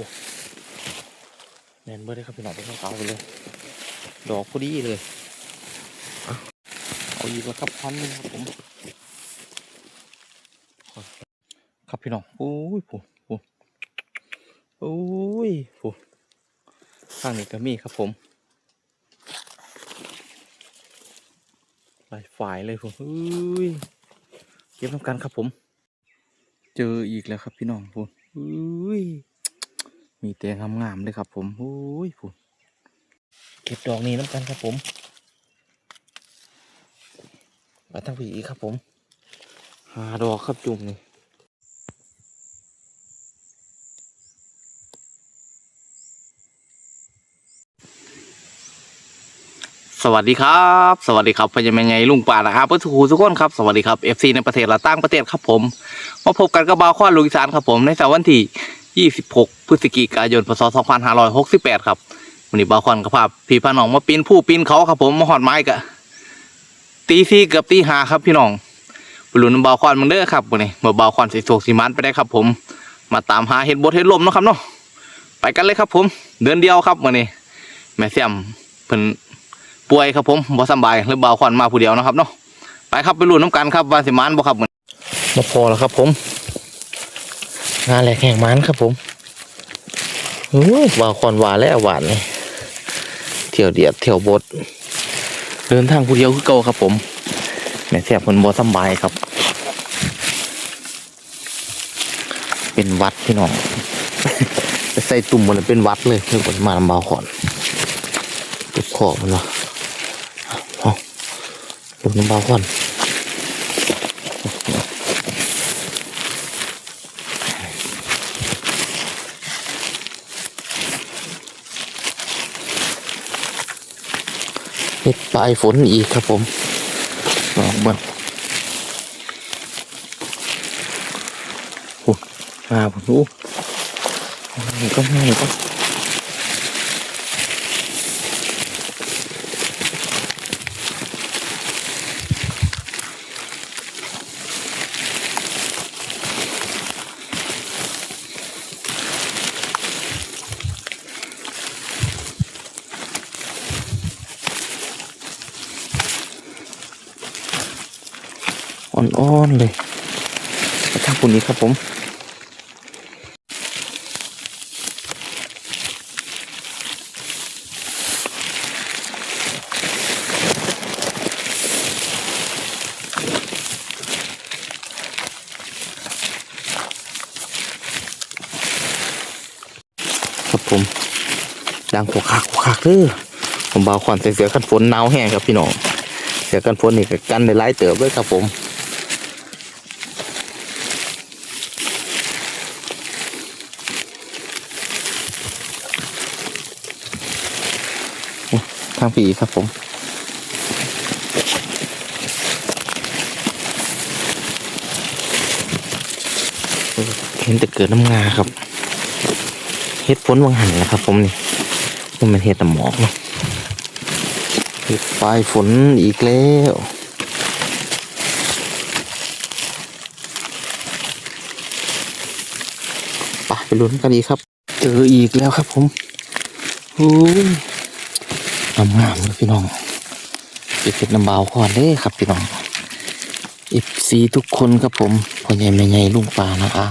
อ้แมนเบอร์ได้ครับพี่น้องไปเข้าเตาไปเลย ดอกพอดีเลย เอาเอาอีกแล้วครับพันหนึงครับผมครับพี่น้องโอ้ยผู้ผู้โอ้ยผู้ข้างนี้ก็มีครับผมหลายฝ่ายเลยผู้เอ้ยเก็บน้ำกันครับผม เจออีกแล้วครับพี่น้องผู้เอ้ย มีแต่งามๆเลยครับ ผมโอ้ยผู้เก็บดอกนี้น้ำกันครับผมมาทั้งผีอีกครับผมหาดอกครับจุ่มนี่สวัสดีครับ สวัสดีครับพญาแมงไงลุงป่านะครับเพื่อนทุกคนทุกคนครับ สวัสดีครับ FC ในประเทศและต่างประเทศครับผม มาพบกันกับบาวข้อลุยสานครับผมในเสาร์วันที่ 26 พฤศจิกายน พศ 2568 ครับวันนี้บาวคอนกับภาพพี่พาน้องมาปีนผู้ปีนเขาครับผมมาหอดไม้กะตีสี่เกือบตีหาครับพี่น้องไปลุ้นบาวคอนมึงเด้อครับวันนี้เมื่อบาวคอนสีโศกสีมันไปได้ครับ ผม มาตามหาเห็ดบดเห็ดลมนะครับเนาะไปกันเลยครับผม เดือนเดียวครับวันนี้ แม่เสียมเพิ่นป่วยครับผมบ่สบายหรือบาควันมาผู้เดียวนะครับเนาะไปครับไปลุ้นน้ำกันครับว่าสิมานบ่ครับเหมือนมาพอแล้วครับผม งานแหลกแห่งมันครับผมโอ้ยว่าควันวาแล้วหวานเลยเที่ยวเดียดเที่ยวบด เดินทางผู้เดียวคือเก่าครับผมแม่แทบคนบ่สบายครับ เป็นวัดพี่น้องใส่ตุ่มมันเป็นวัดเลยเพื่อนมาลำบากขอนตุกขอบมันวะเอาดูน้ำบาก่อนเห็ดปลายฝนอีกครับผมลองเบิ่งมาผมดูก็ไม่ก็ อ่อนเลยไปทางปุ่นนี้ครับผมครับผมดังขวคักขวคักเด้อผมเบาขวัญใส่เสือกันฝนหนาวแห้งครับพี่น้องเสือกันฝนนี่ก็กันในไล่เติบด้วยครับผมางผีครับผมเห็นแต่เกิดน้ำงาครับเฮ็ดพ้นวังหันนะครับ ผมนี่มันเป็นเฮ็ดแต่หมอกเนาะเฮ็ดปลายฝนอีกแล้วไปไปลุ้นกันอีกครับ เจออีกแล้วครับผมโอ้ย งามงามๆเลยพี่น้องเก็บเห็ดน้ำเบาวก่อนเด้ครับพี่น้องอีซีทุกคนครับผมพ่อใหญ่แม่ใหญ่ลุงป่านะคะ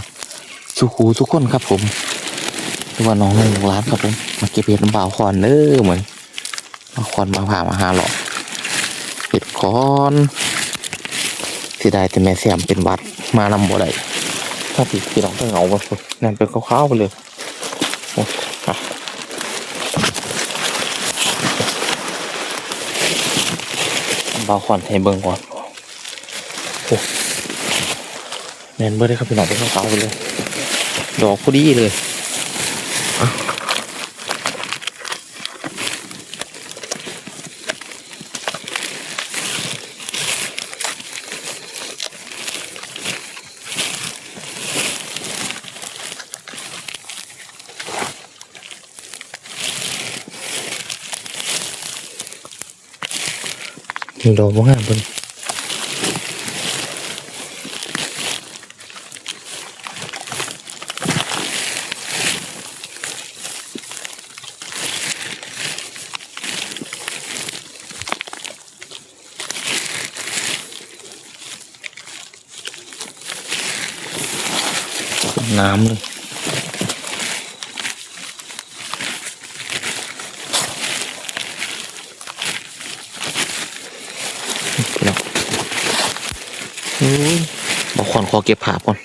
สุขูทุกคนครับผมคือว่าน้องหนึ่ร้านครับผมมาเก็บเห็ดน้ำเปล่าคอนเด้อเหมือนมาคอนมาผ่ามาหาหรอกเห็ดคอนเสียดายแต่แม่เสียมเป็นวัดมานำบ่ได้ถ้าพี่พี่น้องต้องเหงาไปนั่นเป็นข้าวๆไปเลยโอ้ อะน้ำเปล่าคอนให้เบิ่งก่อนโอ้แมนเบอร์ได้ครับพี่น้องเป็นข้าวไปเลย ดอกพอดีเลย ดอกบ้างบนน้ เอ้ยบอกขอนขอเก็บภาพก่อน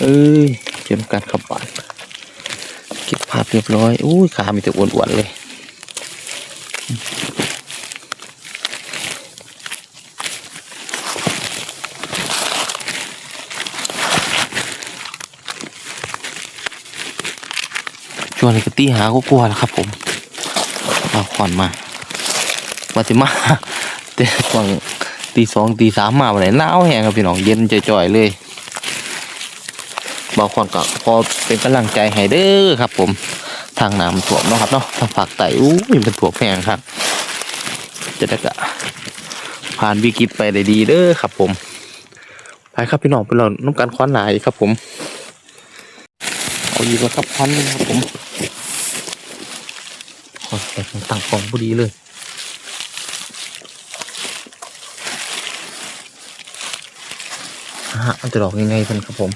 เอ้ยเตรียมการขับบานเก็บภาพเรียบร้อยอุ้ยขามีแต่อ้วนๆเลยชวนเลยกตีหาก็กลัวแล้วครับ ผมเอาขอนมาว่าสิมาแต่ก่อน ตีสองตีสามมาวันไหนหนาวแห้งครับพี่น้องเย็นจ่อยๆเลยบางคนก็พอเป็นกำลังใจให้เด้อครับ ผมทางน้ำท่วมเนาะครับเนาะทางภาคใต้อู้ยเป็นถั่วแพงครับ จะได้กะผ่านวิกฤตไปได้ดีเด้อครับ ผมไปครับพี่น้องไปเราน้ำการคว้านหลายครับ ผมเอาอีกแล้วครับคว้านนึงครับผมโอ้ยแต่ผมตั้งกองพอดีเลย ฮะมันจะดอกยังไงเป็นครับผม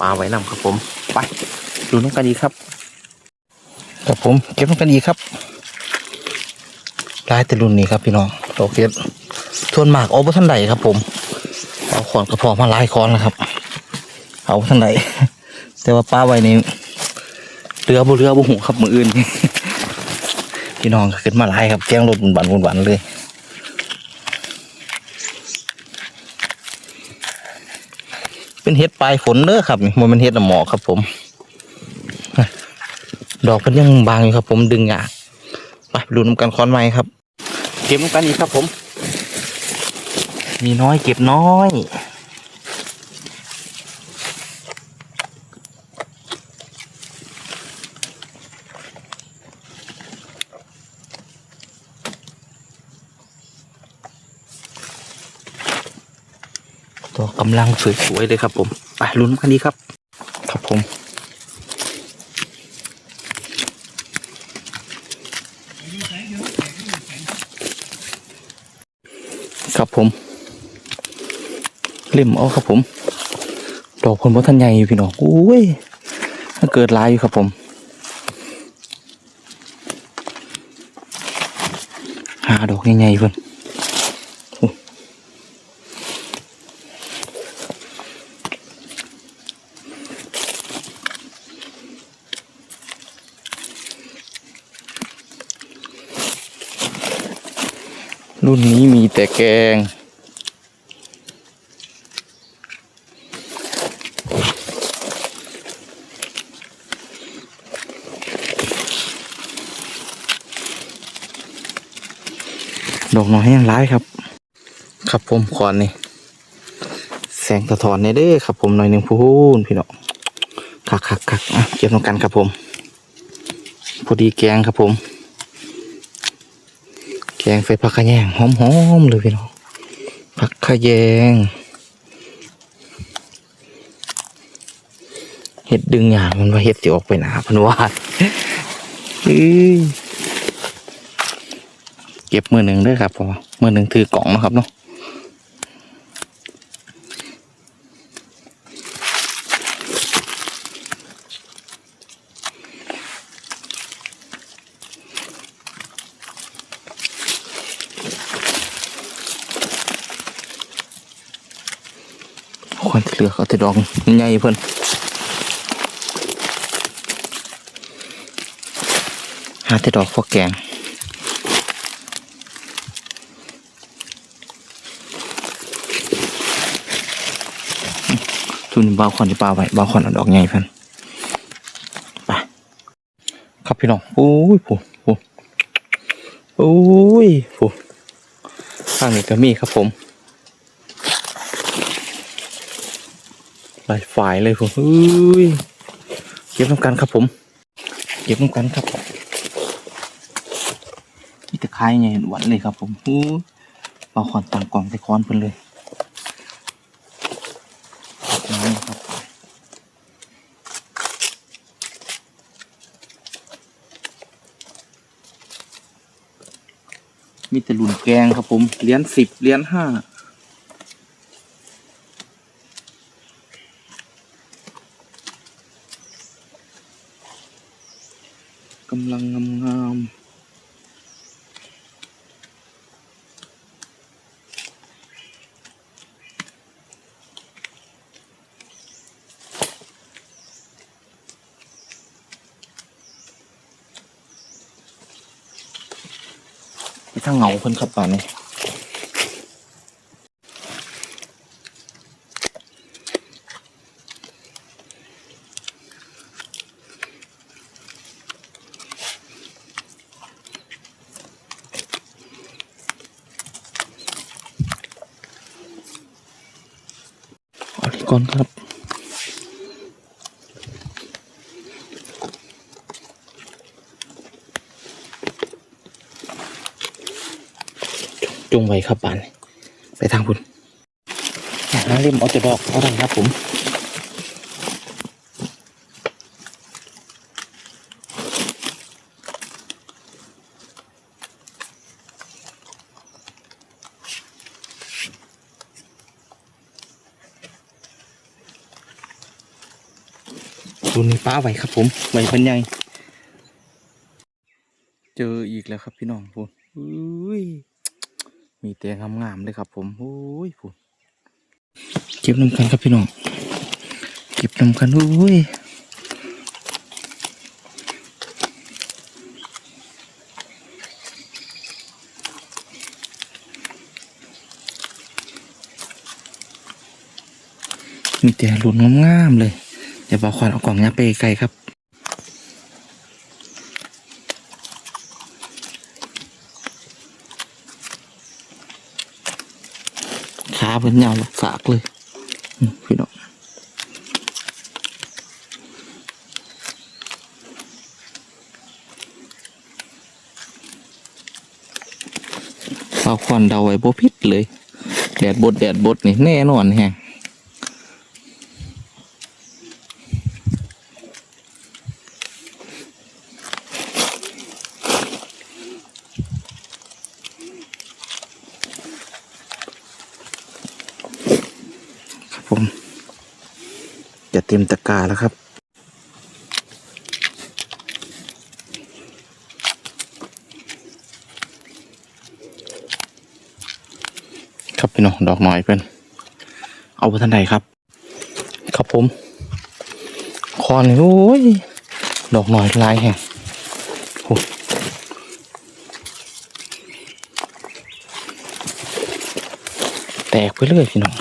ปลาไว้นำครับผมไปดูน้องกันดีครับครับผมเก็บน้องกันดีครับลายแตะลุนนี่ครับพี่น้องดอกเก็บทวนหมากเอาไปท่านใดครับผมเอาขอนกระเพาะมาลายคอนนะครับ เอาท่านใดแต่ว่าป้าไว้นี่เรือบ่เรือบ่หูครับมืออื่นพี่น้องขึ้นมาหลายครับแจ้งรถบุนบันบุนบันเลยเป็นเห็ดปลายฝนเด้อครับนี่มันเป็นเห็ดน้ำหมอกครับผม ดอกมันยังบางอยู่ครับ ผมดึงอะไปดูน้ำกันค้อนไม้ครับ เก็บน้ำกันอีกครับผม มีน้อยเก็บน้อยำลังสวยๆเลยครับ ผมไปลุ้นกันดีครับ ครับผมครับผม เล่มเอาครับผม ดอกคนบ่ทันใหญ่อยู่พี่น้องอุ้ยถ้าเกิดลายอยู่ครับผม หาดอกใหญ่ๆเพิ่น รุ่นนี้มีแต่แกง ดอกน้อยยังร้ายครับ ครับผมก่อนนี่ แสงสะท้อนในเด้อครับผมหน่อยหนึ่งพูนพี่น้องคักคักคักอะเก็บตรงกันครับผม พอดีแกงครับผม งใส่ผักขะแยงหอมๆเลยพี่น้องผักขะแยงเห็ดดึงอย่างมันว่าเห็ดสิออกไปหนาพันวาดเก็บมือหนึ่งด้วยครับพอมือหนึ่งถือกล่องนะครับเนาะคนที่เหลือเขาจะ ดองใหญ่เพิ่นหาแต่ดอกพวกแกงทุนเบาวคอนที่ปลาไว้บาวคอนเอาดอกใหญ่เพิ่นไปครับพี่น้องโอ้ยผู้ผู้โอ้ยผู้ข้างนี้ก็มีครับผม หลายฝ่ายเลยผมเก็บต้องการครับผม เก็บต้องการครับนี่ตะไคร้ไงเห็นหวานเลยครับ ผมหูปลาขอนต่างกล่องตะคอนเพิ่นเลยมีแต่รุ่นแกงครับผมเหรียญสิบเหรียญห้า ไปทางเหงาเพิ่นครับป่านนี้ก่อนครับ จงไว้ครับป่านไปทางคุณหาเล่มเอาแต่ดอกเอาได้ครับผมดูนี่ป้าไว้ครับผมไว้เป็นไงเจออีกแล้วครับพี่น้องพูนอุ้ย มีแต่งงามๆเลยครับ ผมโอ้ยพูนเก็บน้ำกันครับพี่น้องเก็บน้ำกันอุ้ยมีแต่หลุนงามๆเลย เดี๋ยวบอกควันเอากล่องยับไปไกลครับ เป็นยาวสากเลยพี่น้องเอาควันเดาไว้บ่พิษเลย แดดบดแดดบดนี่แน่นอนแฮง ครับผม จะ เต็มตะกร้าแล้วครับ ครับพี่น้องดอกน้อยเพื่อนเอาไปทันใดครับ ครับผม คอนโอ้ย ดอกน้อยลายแห่งแตกไปเลยพี่น้อง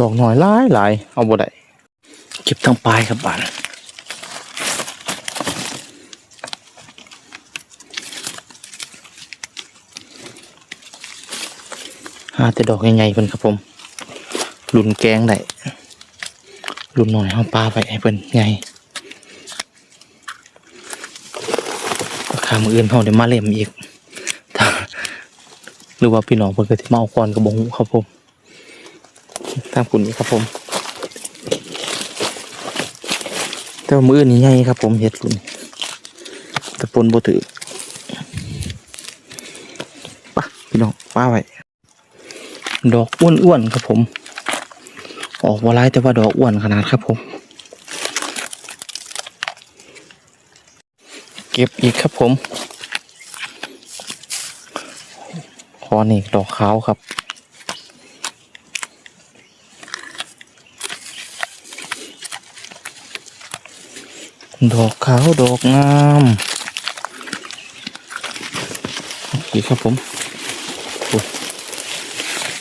ดอกหน่อยหลายหลายเอาบ่ได้เก็บทั้งปลายครับบ้านหาแต่ดอกใหญ่ๆเพิ่นครับผมรุ่นแกงได้รุ่นหน่อยเอาปลาไปให้เพิ่นใหญ่รามืออื่นเขาเดี๋ยวมาเล่มอีกหรือว่าพี่น้องเพิ่นก็สิมาเอาก่อนกระบงครับผม ตามคุณนี้ครับผม แต่ว่ามืออนนี่ใหญ่ครับผมเห็ดคุณแต่ปนโบถือปะพี่น้องป้าไว้ดอกอ้วนๆครับผม ออกว่าร้ายแต่ว่าดอกอ้วนขนาดครับผม เก็บอีกครับผมคอนี่ดอกขาวครับ ดอกขาวดอกงามโอเคครับผมโอ้ย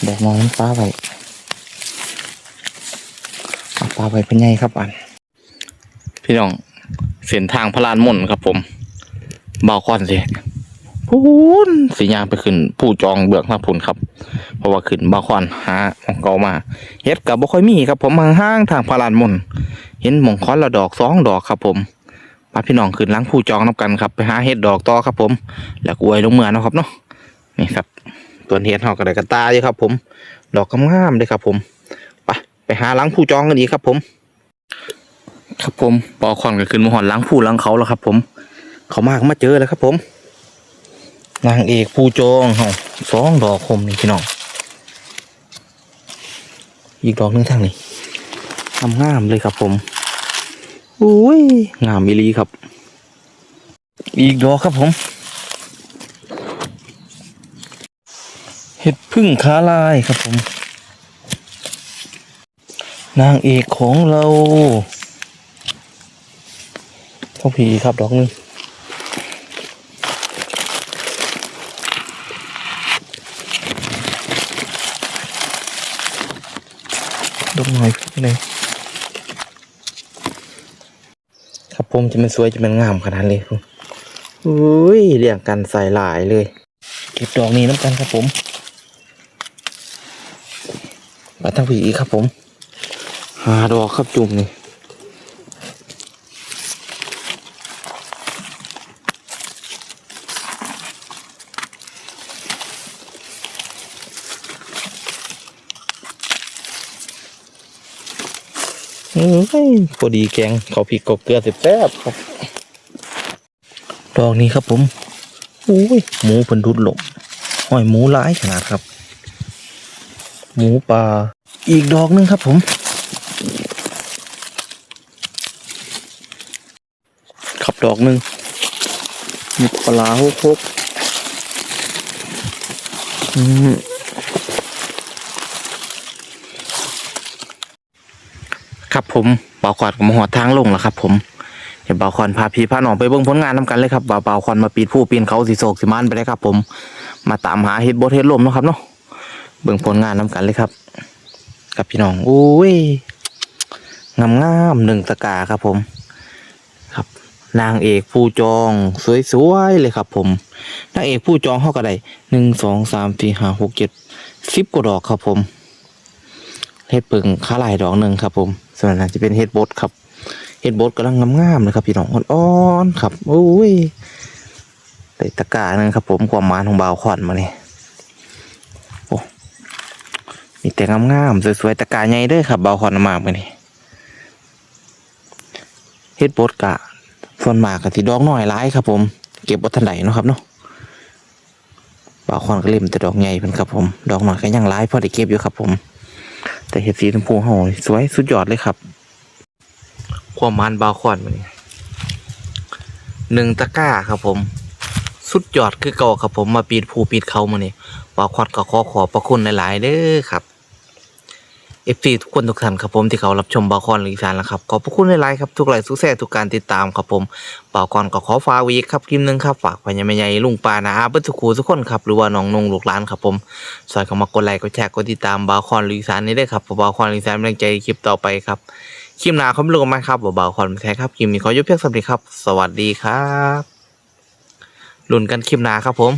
ดอกน้อยมันปลาไว้เอาปลาไว้เป็นไงครับอัน พี่น้องเส้นทางพระลานมนต์ครับผมเบาคอนสิพูนสียางไปขึ้น ผู้จองเบือกหน้าพุนครับ เพราะว่าขึ้นบาคอนหาหมองเก่ามาเฮ็ดกับบ่ค่อยมีครับ ผมห่างๆทางพารานมน เห็นหมองคอนละดอกสองดอกครับผมพาพี่น้องขึ้นล้างผู้จองนับกันครับไปหาเฮ็ดดอกต่อครับผม แล้วกวยลงเมือนะครับเนาะนี่ครับตัวเฮ็ดเฮาก็ได้กระตาอยู่ครับ ผม ดอกงามเลยครับผมไปไปหาล้างผู้จองกันดีครับผม ครับผมปอคอนก็ขึ้นมาหอนล้างผู้ล้างเขาแล้วครับ ผม เขามากมาเจอแล้วครับ ผมนางเอกผู้จองเฮาสองดอกคมนี่พี่น้องอีกดอกหนึงทางนี้ งามงามๆเลยครับผมอุ้ยงามมิลีครับ อีกดอกครับผม เห็ดพึ่งขาลายครับผม นางเอกของเราเข้าผีครับดอกหนึงดอกหน่อยพี่เลยครับ ผมจะมันสวยจะมันงามขนาดเลยคุณอุ้ยเรียงกันใส่หลายเลย เก็บดอกนี้น้ำกันครับผมมาทั้งผีครับผม หาดอกครับจุ่มนี่ พอดีแกงเขาวพริกกบเกลือสิแป๊บครับดอกนี้ครับผมอุ้ยหมูเพิ่นดุดหลงหอยหมูหลายขนาดครับ หมูป่าอีกดอกหนึงครับผมขับดอกหนึ่งมีปลาหกหกอืมครับผม บ่าขวัดกับมาหอดทางลงแล้วครับ ผมเห็นบ่าวขวัญพาพี่พาหนองไปเบิ่งผลงานนำกันเลยครับบ่าวบ่าขวัญมาปีนผู้ปีนเขาสีโศกสีมันไปเลยครับ ผม มาตามหาเห็ดบดเห็ดลมนะครับเนาะเบิ่งผลงานนำกันเลยครับกับพี่น้องอุ้ยงามงามๆหนึ่งตะกาครับผม ครับ นางเอกผู้จองสวยๆเลยครับ ผมนางเอกผู้จองเขาก็ได้หนึ่งสองสามสี่ห้าหกเจ็ดสิบกว่าดอกครับผมเฮ็ดเปิงขาลายดอกหนึ่งครับผม ส่วนนั้นจะเป็นเฮดบดครับเฮดบดกำลังงามๆเลยครับพี่น้องอ่อนๆครับโอ้ยได้ตะกาหนึงครับ ผมความหมานของบาวขวัญมาเนี่ยโอ้มีแต่งามๆสวยๆตะกร้าใหญ่ด้อครับบาวขวัญเอามากไปนี่เฮดบดกะส่วนมากกะสิดอกน้อยหลายครับ ผม เก็บบ่ทันใดเนาะครับเนาะบางคนก็เล่มแต่ดอกใหญ่เพิ่นครับผม ดอกน้อยก็ยังหลายพอได้เก็บอยู่ครับผม แต่เห็ดสีชมพูหอยสวยสุดยอดเลยครับ ความมันบาวคอนมันนี่หนึ่งตะกร้าครับผมสุดยอดคือเก่าครับผมมาปีดภูปีดเขามาเนี่ยบาวคอนก็ขอขอบพระคุณหลาย ๆเด้อครับ เอฟซีทุกคนทุกท่านครับผมที่เขารับชมบาคอนหรืออีสานนะครับขอบพระคุณหลายๆครับทุกไลค์ทุกแซ่ทุกการติดตามครับผมบาคอนก็ขอฝากไว้อีกครับคลิปหนึงครับฝากพญาแม่ใหญ่ลุงปานะอาเบิ้ทุกคูทุกคนครับหรือว่าน้องนงลูกหลานครับผมสอยเข้ามากดไลค์กดแชร์กดติดตามบาคอนหรืออีสานนี้ได้วยครับเพราะบาคอนหรืออีสานเป็นแรงใจคลิปต่อไปครับคลิปหน้าเขาไม่รู้กันไหมครับว่าบาคอนเป็นแท้ครับคลิปนี้ขอยกเพียงสวัสดีครับ สวัสดีครับลุ้นกันคลิปหน้าครับผม